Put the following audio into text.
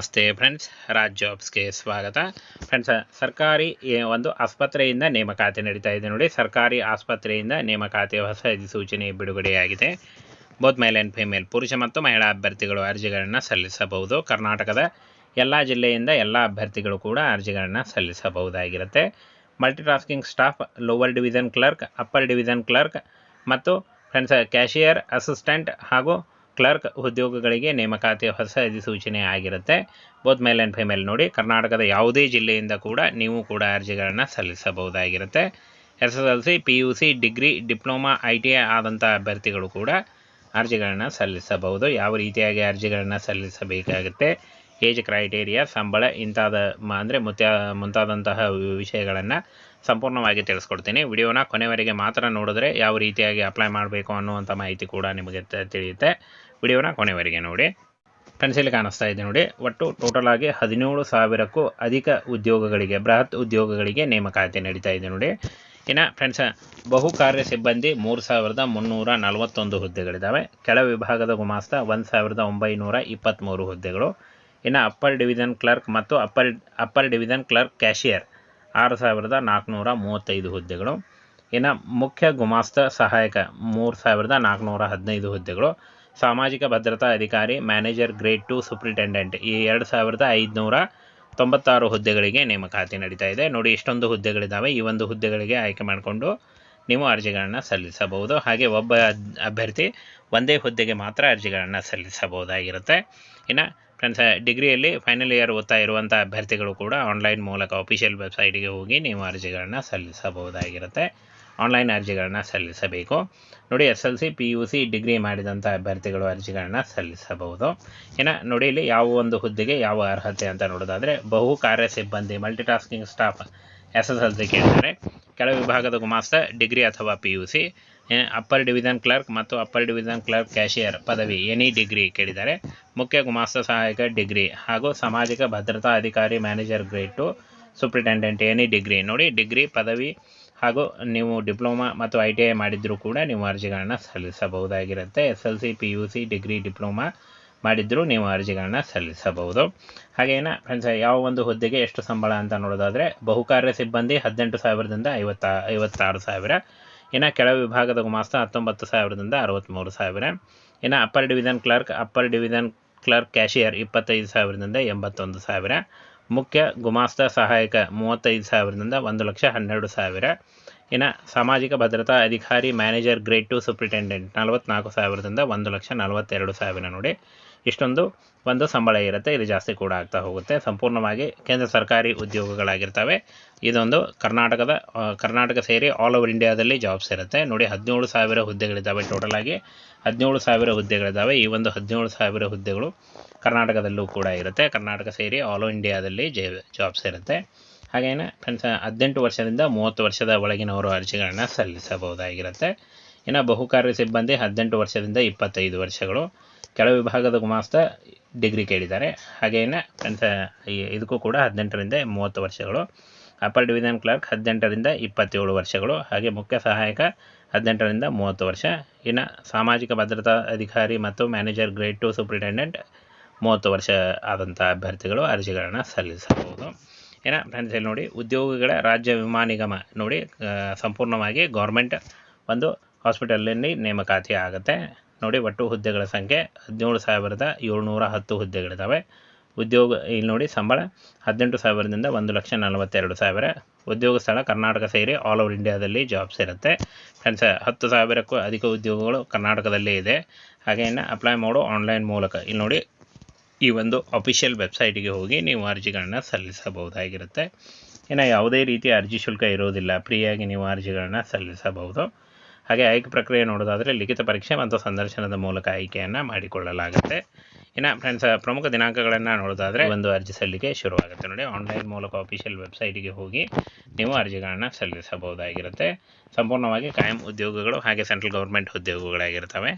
ನಮಸ್ತೆ ಫ್ರೆಂಡ್ಸ್ ರಾಜ್ ಜಾಬ್ಸ್ಗೆ ಸ್ವಾಗತ. ಫ್ರೆಂಡ್ಸ್ ಸರ್ಕಾರಿ ಒಂದು ಆಸ್ಪತ್ರೆಯಿಂದ ನೇಮಕಾತಿ ನಡೀತಾ ಇದೆ ನೋಡಿ. ಸರ್ಕಾರಿ ಆಸ್ಪತ್ರೆಯಿಂದ ನೇಮಕಾತಿ ಹೊಸ ಅಧಿಸೂಚನೆ ಬಿಡುಗಡೆಯಾಗಿದೆ. ಬೋತ್ ಮೇಲ್ ಆ್ಯಂಡ್ ಫಿಮೇಲ್ ಪುರುಷ ಮತ್ತು ಮಹಿಳಾ ಅಭ್ಯರ್ಥಿಗಳು ಅರ್ಜಿಗಳನ್ನು ಸಲ್ಲಿಸಬಹುದು. ಕರ್ನಾಟಕದ ಎಲ್ಲ ಜಿಲ್ಲೆಯಿಂದ ಎಲ್ಲ ಅಭ್ಯರ್ಥಿಗಳು ಕೂಡ ಅರ್ಜಿಗಳನ್ನು ಸಲ್ಲಿಸಬಹುದಾಗಿರುತ್ತೆ. Multitasking staff lower division clerk upper division clerk ಮತ್ತು ಫ್ರೆಂಡ್ಸ್ ಕ್ಯಾಶಿಯರ್ ಅಸಿಸ್ಟೆಂಟ್ ಹಾಗೂ ಕ್ಲರ್ಕ್ ಉದ್ಯೋಗಗಳಿಗೆ ನೇಮಕಾತಿ ಹೊಸ ಅಧಿಸೂಚನೆ ಆಗಿರುತ್ತೆ. ಬೋತ್ ಮೇಲ್ ಆ್ಯಂಡ್ ಫಿಮೇಲ್ ನೋಡಿ, ಕರ್ನಾಟಕದ ಯಾವುದೇ ಜಿಲ್ಲೆಯಿಂದ ಕೂಡ ನೀವು ಕೂಡ ಅರ್ಜಿಗಳನ್ನು ಸಲ್ಲಿಸಬಹುದಾಗಿರುತ್ತೆ. S S L C, P U C, degree, diploma, I T I ಆದಂಥ ಅಭ್ಯರ್ಥಿಗಳು ಕೂಡ ಅರ್ಜಿಗಳನ್ನು ಸಲ್ಲಿಸಬಹುದು. ಯಾವ ರೀತಿಯಾಗಿ ಅರ್ಜಿಗಳನ್ನು ಸಲ್ಲಿಸಬೇಕಾಗುತ್ತೆ, ಏಜ್ ಕ್ರೈಟೇರಿಯಾ, ಸಂಬಳ, ಇಂತಾದ ಅಂದರೆ ಮುತ್ಯ ಮುಂತಾದಂತಹ ವಿಷಯಗಳನ್ನು ಸಂಪೂರ್ಣವಾಗಿ ತಿಳಿಸ್ಕೊಡ್ತೀನಿ. ವಿಡಿಯೋನ ಕೊನೆವರೆಗೆ ಮಾತ್ರ ನೋಡಿದ್ರೆ ಯಾವ ರೀತಿಯಾಗಿ ಅಪ್ಲೈ ಮಾಡಬೇಕು ಅನ್ನುವಂಥ ಮಾಹಿತಿ ಕೂಡ ನಿಮಗೆ ತಿಳಿಯುತ್ತೆ. ವಿಡಿಯೋನ ಕೊನೆವರೆಗೆ ನೋಡಿ. ಫ್ರೆಂಡ್ಸ್ ಇಲ್ಲಿ ಕಾಣಿಸ್ತಾ ಇದೆ ನೋಡಿ. ಒಟ್ಟು ಟೋಟಲ್ ಆಗಿ ಹದಿನೇಳು ಸಾವಿರಕ್ಕೂ ಅಧಿಕ ಉದ್ಯೋಗಗಳಿಗೆ, ಬೃಹತ್ ಉದ್ಯೋಗಗಳಿಗೆ ನೇಮಕಾತಿ ನಡೀತಾ ಇದೆ ನೋಡಿ. ಇನ್ನು ಫ್ರೆಂಡ್ಸ್ ಬಹುಕಾರ್ಯ ಸಿಬ್ಬಂದಿ ಮೂರು ಸಾವಿರದ ಮುನ್ನೂರ ನಲವತ್ತೊಂದು ಹುದ್ದೆಗಳಿದ್ದಾವೆ. ಕೆಳ ವಿಭಾಗದ ಗುಮಾಸ್ತ ಒಂದು ಸಾವಿರದ ಒಂಬೈನೂರ ಇಪ್ಪತ್ತ್ಮೂರು ಹುದ್ದೆಗಳು. ಇನ್ನು ಅಪ್ಪರ್ ಡಿವಿಷನ್ ಕ್ಲರ್ಕ್ ಮತ್ತು upper upper division clerk cashier ಆರು ಸಾವಿರದ ನಾಲ್ಕುನೂರ ಮೂವತ್ತೈದು ಹುದ್ದೆಗಳು. ಇನ್ನು ಮುಖ್ಯ ಗುಮಾಸ್ತ ಸಹಾಯಕ ಮೂರು ಸಾವಿರದ ನಾಲ್ಕುನೂರ ಹದಿನೈದು ಹುದ್ದೆಗಳು. ಸಾಮಾಜಿಕ ಭದ್ರತಾ ಅಧಿಕಾರಿ, ಮ್ಯಾನೇಜರ್ ಗ್ರೇಡ್ ಟು ಸೂಪರಿಂಟೆಂಡೆಂಟ್. ಈ ಎರಡು ಸಾವಿರದ ಐದುನೂರ ತೊಂಬತ್ತಾರು ಹುದ್ದೆಗಳಿಗೆ ನೇಮಕಾತಿ ನಡೀತಾ ಇದೆ. ನೋಡಿ, ಇಷ್ಟೊಂದು ಹುದ್ದೆಗಳಿದ್ದಾವೆ ಈ ಒಂದು ಹುದ್ದೆಗಳಿಗೆ ಆಯ್ಕೆ ಮಾಡಿಕೊಂಡು ನೀವು ಅರ್ಜಿಗಳನ್ನು ಸಲ್ಲಿಸಬಹುದು. ಹಾಗೆ ಒಬ್ಬ ಅಭ್ಯರ್ಥಿ ಒಂದೇ ಹುದ್ದೆಗೆ ಮಾತ್ರ ಅರ್ಜಿಗಳನ್ನು ಸಲ್ಲಿಸಬಹುದಾಗಿರುತ್ತೆ. ಇನ್ನು ಫ್ರೆಂಡ್ಸ್, ಡಿಗ್ರಿಯಲ್ಲಿ ಫೈನಲ್ ಇಯರ್ ಓದ್ತಾ ಇರುವಂಥ ಅಭ್ಯರ್ಥಿಗಳು ಕೂಡ ಆನ್ಲೈನ್ ಮೂಲಕ ಅಫಿಷಿಯಲ್ ವೆಬ್ಸೈಟ್ಗೆ ಹೋಗಿ ನೀವು ಅರ್ಜಿಗಳನ್ನು ಸಲ್ಲಿಸಬಹುದಾಗಿರುತ್ತೆ. ಆನ್ಲೈನ್ ಅರ್ಜಿಗಳನ್ನು ಸಲ್ಲಿಸಬೇಕು. ನೋಡಿ, S L C, P U C, degree ಮಾಡಿದಂಥ ಅಭ್ಯರ್ಥಿಗಳು ಅರ್ಜಿಗಳನ್ನು ಸಲ್ಲಿಸಬಹುದು. ಇನ್ನು ನೋಡಿ, ಇಲ್ಲಿ ಯಾವ ಒಂದು ಹುದ್ದೆಗೆ ಯಾವ ಅರ್ಹತೆ ಅಂತ ನೋಡೋದಾದರೆ, ಬಹು ಕಾರ್ಯ ಸಿಬ್ಬಂದಿ multitasking staff S S L C ಕೇಳ್ತಾರೆ. ಕೆಳ ವಿಭಾಗದ ಗುಮಾಸ್ತ, ಡಿಗ್ರಿ ಅಥವಾ P U C. Upper division clerk ಮತ್ತು ಅಪ್ಪರ್ ಡಿವಿಷನ್ ಕ್ಲರ್ಕ್ ಕ್ಯಾಶಿಯರ್ ಪದವಿ, ಎನಿ ಡಿಗ್ರಿ ಕೇಳಿದ್ದಾರೆ. ಮುಖ್ಯ ಗುಮಾಸ್ತ ಸಹಾಯಕ ಡಿಗ್ರಿ ಹಾಗೂ ಸಾಮಾಜಿಕ ಭದ್ರತಾ ಅಧಿಕಾರಿ manager grade two, superintendent any degree. ನೋಡಿ, ಡಿಗ್ರಿ, ಪದವಿ ಹಾಗೂ ನೀವು ಡಿಪ್ಲೊಮಾ ಮತ್ತು ಐ ಟಿ ಐ ಮಾಡಿದ್ರೂ ಕೂಡ ನೀವು ಅರ್ಜಿಗಳನ್ನು ಸಲ್ಲಿಸಬಹುದಾಗಿರುತ್ತೆ. S L C, P U C, degree diploma ಮಾಡಿದ್ರೂ ನೀವು ಅರ್ಜಿಗಳನ್ನು ಸಲ್ಲಿಸಬಹುದು. ಹಾಗೇನ ಫ್ರೆಂಡ್ಸ್ ಯಾವ ಒಂದು ಹುದ್ದೆಗೆ ಎಷ್ಟು ಸಂಬಳ ಅಂತ ನೋಡೋದಾದರೆ, ಬಹುಕಾರ್ಯ ಸಿಬ್ಬಂದಿ ಹದಿನೆಂಟು ಸಾವಿರದಿಂದ ಐವತ್ತ, ಐವತ್ತಾರು ಸಾವಿರ. ಇನ್ನು ಕೆಳ ವಿಭಾಗದ ಗುಮಾಸ್ತ ಹತ್ತೊಂಬತ್ತು ಸಾವಿರದಿಂದ ಅರವತ್ತ್ಮೂರು ಸಾವಿರ. ಇನ್ನು upper division clerk, upper division clerk cashier ಇಪ್ಪತ್ತೈದು ಸಾವಿರದಿಂದ ಎಂಬತ್ತೊಂದು ಸಾವಿರ. ಮುಖ್ಯ ಗುಮಾಸ್ತ ಸಹಾಯಕ ಮೂವತ್ತೈದು ಸಾವಿರದಿಂದ ಒಂದು ಲಕ್ಷ ಹನ್ನೆರಡು ಸಾವಿರ. ಇನ್ನು ಸಾಮಾಜಿಕ ಭದ್ರತಾ ಅಧಿಕಾರಿ ಮ್ಯಾನೇಜರ್ ಗ್ರೇಡ್ ಟು ಸೂಪ್ರಿಟೆಂಡೆಂಟ್ ನಲವತ್ನಾಲ್ಕು ಸಾವಿರದಿಂದ ಒಂದು ಲಕ್ಷ ನಲವತ್ತೆರಡು ಸಾವಿರ ನೋಡಿ. ಇಷ್ಟೊಂದು ಒಂದು ಸಂಬಳ ಇರುತ್ತೆ, ಇದು ಜಾಸ್ತಿ ಕೂಡ ಆಗ್ತಾ ಹೋಗುತ್ತೆ. ಸಂಪೂರ್ಣವಾಗಿ ಕೇಂದ್ರ ಸರ್ಕಾರಿ ಉದ್ಯೋಗಗಳಾಗಿರ್ತವೆ. ಇದೊಂದು ಕರ್ನಾಟಕದ ಕರ್ನಾಟಕ ಸೇರಿ ಆಲ್ ಓವರ್ ಇಂಡಿಯಾದಲ್ಲಿ ಜಾಬ್ಸ್ ಇರುತ್ತೆ. ನೋಡಿ, ಹದಿನೇಳು ಸಾವಿರ ಹುದ್ದೆಗಳಿದ್ದಾವೆ ಆಗಿ. ಹದಿನೇಳು ಸಾವಿರ ಹುದ್ದೆಗಳಿದ್ದಾವೆ. ಈ ಒಂದು ಹದಿನೇಳು ಸಾವಿರ ಹುದ್ದೆಗಳು ಕರ್ನಾಟಕದಲ್ಲೂ ಕೂಡ ಇರುತ್ತೆ. ಕರ್ನಾಟಕ ಸೇರಿ ಆಲ್ ಓವರ್ ಇಂಡಿಯಾದಲ್ಲಿ ಜಾಬ್ಸ್ ಇರುತ್ತೆ. ಹಾಗೇನೆ ಫ್ರೆಂಡ್ಸ್ ಹದಿನೆಂಟು ವರ್ಷದಿಂದ ಮೂವತ್ತು ವರ್ಷದ ಒಳಗಿನವರು ಅರ್ಜಿಗಳನ್ನು ಸಲ್ಲಿಸಬಹುದಾಗಿರುತ್ತೆ. ಇನ್ನು ಬಹುಕಾರ್ಯ ಸಿಬ್ಬಂದಿ ಹದಿನೆಂಟು ವರ್ಷದಿಂದ ಇಪ್ಪತ್ತೈದು ವರ್ಷಗಳು. ಕೆಳ ವಿಭಾಗದ ಗುಮಾಸ್ತ ಡಿಗ್ರಿ ಕೇಳಿದ್ದಾರೆ. ಹಾಗೇನೆ ಫ್ರೆಂಡ್ಸ್ ಇದಕ್ಕೂ ಕೂಡ ಹದಿನೆಂಟರಿಂದ ಮೂವತ್ತು ವರ್ಷಗಳು. ಅಪ್ಪರ್ ಡಿವಿಷನ್ ಕ್ಲರ್ಕ್ ಹದಿನೆಂಟರಿಂದ ಇಪ್ಪತ್ತೇಳು ವರ್ಷಗಳು. ಹಾಗೆ ಮುಖ್ಯ ಸಹಾಯಕ ಹದಿನೆಂಟರಿಂದ ಮೂವತ್ತು ವರ್ಷ. ಇನ್ನು ಸಾಮಾಜಿಕ ಭದ್ರತಾ ಅಧಿಕಾರಿ ಮತ್ತು ಮ್ಯಾನೇಜರ್ ಗ್ರೇಡ್ ಟು ಸೂಪ್ರಿಂಟೆಂಡೆಂಟ್ ಮೂವತ್ತು ವರ್ಷ ಆದಂಥ ಅಭ್ಯರ್ಥಿಗಳು ಅರ್ಜಿಗಳನ್ನು ಸಲ್ಲಿಸಬಹುದು. ಇನ್ನು ಫ್ರೆಂಡ್ಸ್ ಇಲ್ಲಿ ನೋಡಿ, ಉದ್ಯೋಗಿಗಳ ರಾಜ್ಯ ವಿಮಾ ನಿಗಮ ನೋಡಿ ಸಂಪೂರ್ಣವಾಗಿ ಗೌರ್ಮೆಂಟ್ ಒಂದು ಹಾಸ್ಪಿಟಲಲ್ಲಿ ನೇಮಕಾತಿ ಆಗುತ್ತೆ. ನೋಡಿ, ಒಟ್ಟು ಹುದ್ದೆಗಳ ಸಂಖ್ಯೆ ಹದಿನೇಳು ಸಾವಿರದ ಏಳ್ನೂರ ಹತ್ತು ಹುದ್ದೆಗಳಿದ್ದಾವೆ ಉದ್ಯೋಗ, ಇಲ್ಲಿ ನೋಡಿ, ಸಂಬಳ ಹದಿನೆಂಟು ಸಾವಿರದಿಂದ ಒಂದು ಲಕ್ಷ ನಲವತ್ತೆರಡು ಸಾವಿರ. ಉದ್ಯೋಗ ಸ್ಥಳ ಕರ್ನಾಟಕ ಸೇರಿ ಆಲ್ ಓವರ್ ಇಂಡಿಯಾದಲ್ಲಿ ಜಾಬ್ಸ್ ಇರುತ್ತೆ. ಫ್ರೆಂಡ್ಸ್ ಹತ್ತು ಸಾವಿರಕ್ಕೂ ಅಧಿಕ ಉದ್ಯೋಗಗಳು ಕರ್ನಾಟಕದಲ್ಲೇ ಇದೆ. ಹಾಗೇನ ಅಪ್ಲೈ ಮಾಡೋ ಆನ್ಲೈನ್ ಮೂಲಕ. ಇಲ್ಲಿ ನೋಡಿ ಈ ಒಂದು ಅಫಿಷಿಯಲ್ ವೆಬ್ಸೈಟಿಗೆ ಹೋಗಿ ನೀವು ಅರ್ಜಿಗಳನ್ನ ಸಲ್ಲಿಸಬಹುದಾಗಿರುತ್ತೆ. ಇನ್ನು ಯಾವುದೇ ರೀತಿಯ ಅರ್ಜಿ ಶುಲ್ಕ ಇರೋದಿಲ್ಲ. ಫ್ರೀಯಾಗಿ ನೀವು ಅರ್ಜಿಗಳನ್ನ ಸಲ್ಲಿಸಬಹುದು. ಹಾಗೆ ಆಯ್ಕೆ ಪ್ರಕ್ರಿಯೆ ನೋಡೋದಾದರೆ ಲಿಖಿತ ಪರೀಕ್ಷೆ ಮತ್ತು ಸಂದರ್ಶನದ ಮೂಲಕ ಆಯ್ಕೆಯನ್ನು ಮಾಡಿಕೊಳ್ಳಲಾಗುತ್ತೆ. ಇನ್ನು ಫ್ರೆಂಡ್ಸ್ ಪ್ರಮುಖ ದಿನಾಂಕಗಳನ್ನು ನೋಡೋದಾದರೆ ಒಂದು ಅರ್ಜಿ ಸಲ್ಲಿಕೆ ಶುರುವಾಗುತ್ತೆ. ನೋಡಿ ಆನ್ಲೈನ್ ಮೂಲಕ ಅಫಿಷಿಯಲ್ ವೆಬ್ಸೈಟಿಗೆ ಹೋಗಿ ನೀವು ಅರ್ಜಿಗಳನ್ನು ಸಲ್ಲಿಸಬಹುದಾಗಿರುತ್ತೆ. ಸಂಪೂರ್ಣವಾಗಿ ಕಾಯಂ ಉದ್ಯೋಗಗಳು ಹಾಗೆ ಸೆಂಟ್ರಲ್ ಗೌರ್ಮೆಂಟ್ ಉದ್ಯೋಗಗಳಾಗಿರ್ತವೆ.